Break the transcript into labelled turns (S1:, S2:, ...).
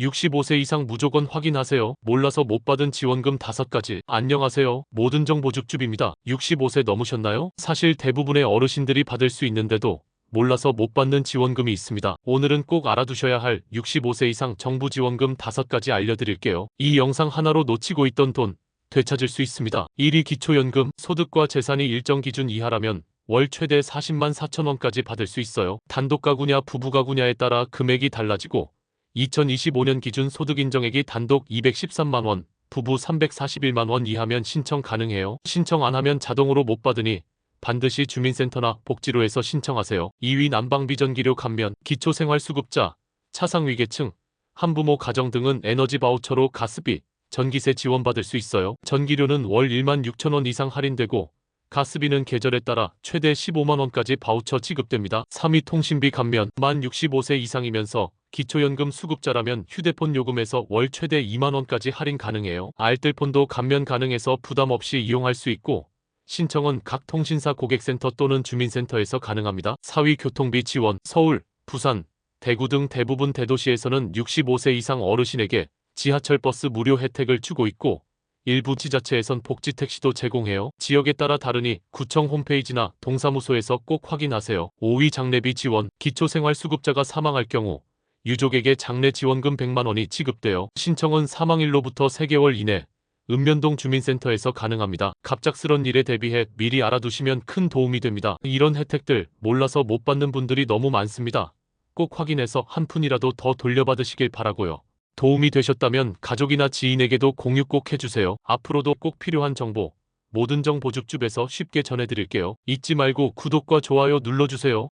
S1: 65세 이상 무조건 확인하세요. 몰라서 못 받은 지원금 5가지. 안녕하세요. 모든 정보 줍줍입니다. 65세 넘으셨나요? 사실 대부분의 어르신들이 받을 수 있는데도 몰라서 못 받는 지원금이 있습니다. 오늘은 꼭 알아두셔야 할 65세 이상 정부 지원금 5가지 알려드릴게요. 이 영상 하나로 놓치고 있던 돈 되찾을 수 있습니다. 1위 기초연금, 소득과 재산이 일정 기준 이하라면 월 최대 40만 4천 원까지 받을 수 있어요. 단독 가구냐 부부 가구냐에 따라 금액이 달라지고 2025년 기준 소득 인정액이 단독 213만 원, 부부 341만 원 이하면 신청 가능해요. 신청 안 하면 자동으로 못 받으니 반드시 주민센터나 복지로에서 신청하세요. 2위 난방비 전기료 감면, 기초생활수급자, 차상위계층, 한부모 가정 등은 에너지 바우처로 가스비, 전기세 지원받을 수 있어요. 전기료는 월 1만 6천 원 이상 할인되고 가스비는 계절에 따라 최대 15만 원까지 바우처 지급됩니다. 3위 통신비 감면, 만 65세 이상이면서 기초연금 수급자라면 휴대폰 요금에서 월 최대 2만 원까지 할인 가능해요. 알뜰폰도 감면 가능해서 부담 없이 이용할 수 있고 신청은 각 통신사 고객센터 또는 주민센터에서 가능합니다. 4위 교통비 지원, 서울, 부산, 대구 등 대부분 대도시에서는 65세 이상 어르신에게 지하철 버스 무료 혜택을 주고 있고 일부 지자체에선 복지 택시도 제공해요. 지역에 따라 다르니 구청 홈페이지나 동사무소에서 꼭 확인하세요. 5위 장례비 지원, 기초생활수급자가 사망할 경우 유족에게 장례 지원금 100만 원이 지급돼요. 신청은 사망일로부터 3개월 이내 읍면동 주민센터에서 가능합니다. 갑작스런 일에 대비해 미리 알아두시면 큰 도움이 됩니다. 이런 혜택들 몰라서 못 받는 분들이 너무 많습니다. 꼭 확인해서 한 푼이라도 더 돌려받으시길 바라고요. 도움이 되셨다면 가족이나 지인에게도 공유 꼭 해주세요. 앞으로도 꼭 필요한 정보 모든 정보 줍줍에서 쉽게 전해드릴게요. 잊지 말고 구독과 좋아요 눌러주세요.